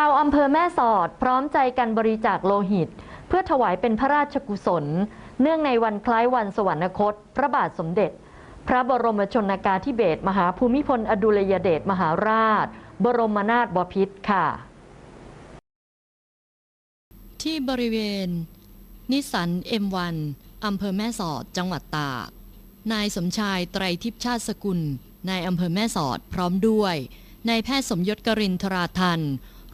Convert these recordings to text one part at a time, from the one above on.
าวอำเภอแม่สอดพร้อมใจกันบริจาคโลหิต เพื่อถวายเป็นพระราชกุศล เนื่องในวันคล้ายวันสวรรคต พระบาทสมเด็จ พระบรมชนกาธิเบศรมหาภูมิพลอดุลยเดชมหาราช บรมนาถบพิตรค่ะ ที่บริเวณ นิสัน M1 อำเภอแม่สอดจังหวัดตากนายสมชายไตรทิพชาติสกุลนายอำเภอแม่สอดพร้อมด้วยนายแพทย์สมยศกรินทราทัน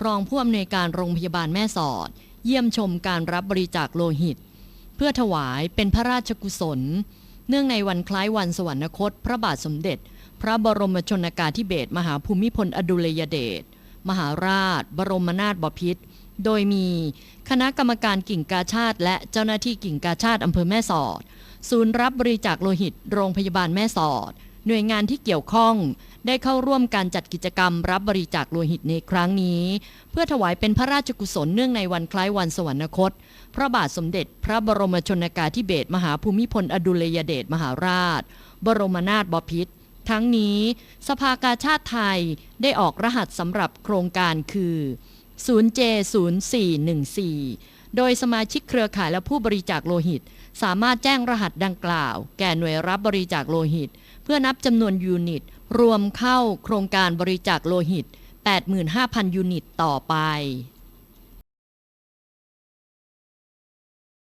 รองผู้อำนวยการโรงพยาบาลแม่สอด เยี่ยมชมการรับบริจาคโลหิต เพื่อถวายเป็นพระราชกุศล เนื่องในวันคล้ายวันสวรรคต พระบาทสมเด็จ พระบรมชนกาธิเบศรมหาภูมิพลอดุลยเดชมหาราช บรมนาถบพิตรโดยมีคณะกรรมการกิ่งกาชาติ และเจ้าหน้าที่กิ่งกาชาติอำเภอแม่สอด ศูนย์รับบริจาคโลหิต โรงพยาบาลแม่สอด หน่วยงานที่เกี่ยวข้อง ได้เข้าร่วมการจัดกิจกรรมรับบริจาคโลหิตในครั้งนี้ เพื่อถวายเป็นพระราชกุศลเนื่องในวันคล้ายวันสวรรคต พระบาทสมเด็จ พระบรมชนกาธิเบศรมหาภูมิพลอดุลยเดชมหาราช บรมนาถบพิตรทั้งนี้ สภากาชาติไทยได้ออกรหัสสำหรับโครงการคือ 0J0414 โดยสมาชิกเครือข่ายและผู้บริจาคโลหิต สามารถแจ้งรหัสดังกล่าว แก่หน่วยรับบริจาคโลหิตเพื่อนับจำนวนยูนิต รวมเข้าโครงการบริจาคโลหิต 85,000 ยูนิตต่อไป